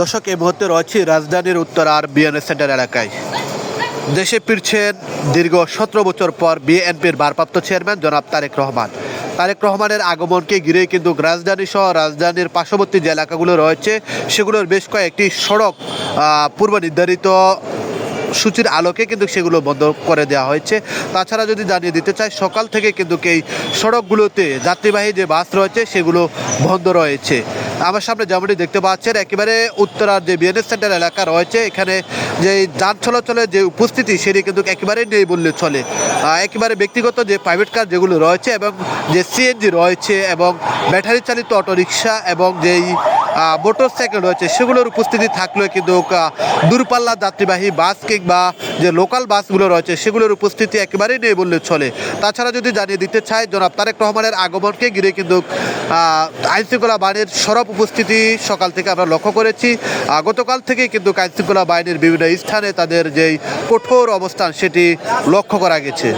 দর্শক, এই মুহূর্তে রয়েছে রাজধানীর উত্তর আর বিএনএস সেন্টার এলাকায়। দেশে ফিরছেন দীর্ঘ সতেরো বছর পর বিএনপির ভারপ্রাপ্ত চেয়ারম্যান জনাব তারেক রহমান। তারেক রহমানের আগমনকে ঘিরে কিন্তু রাজধানী সহ রাজধানীর পার্শ্ববর্তী যে এলাকাগুলো রয়েছে, সেগুলোর বেশ কয়েকটি সড়ক পূর্ব নির্ধারিত সূচির আলোকে কিন্তু সেগুলো বন্ধ করে দেওয়া হয়েছে। তাছাড়া যদি জানিয়ে দিতে চাই, সকাল থেকে কিন্তু এই সড়কগুলোতে যাত্রীবাহী যে বাস রয়েছে, সেগুলো বন্ধ রয়েছে। আমার সামনে যেমনটি দেখতে পাচ্ছেন, একেবারে উত্তরার যে বিএনএস সেন্টার এলাকা রয়েছে। এখানে যে যান চলাচলের যে উপস্থিতি, সেটি কিন্তু একেবারেই নেই বললে চলে একেবারে ব্যক্তিগত যে প্রাইভেট কার যেগুলো রয়েছে এবং যে সিএনজি রয়েছে এবং ব্যাটারি চালিত অটোরিকশা এবং যেই মোটর সাইকেল রয়েছে, সেগুলোর উপস্থিতি থাকলেও কিন্তু দূরপাল্লার যাত্রীবাহী বাস কিংবা যে লোকাল বাসগুলো রয়েছে, সেগুলোর উপস্থিতি একেবারেই নেই বললে চলে। তাছাড়া যদি জানিয়ে দিতে চাই, জনাব তারেক রহমানের আগমনকে ঘিরে কিন্তু আইনশৃঙ্খলা বাহিনীর সরব উপস্থিতি সকাল থেকে আমরা লক্ষ্য করেছি। গতকাল থেকে কিন্তু আইনশৃঙ্খলা বাহিনীর বিভিন্ন স্থানে তাদের যেই কঠোর অবস্থান সেটি লক্ষ্য করা গেছে।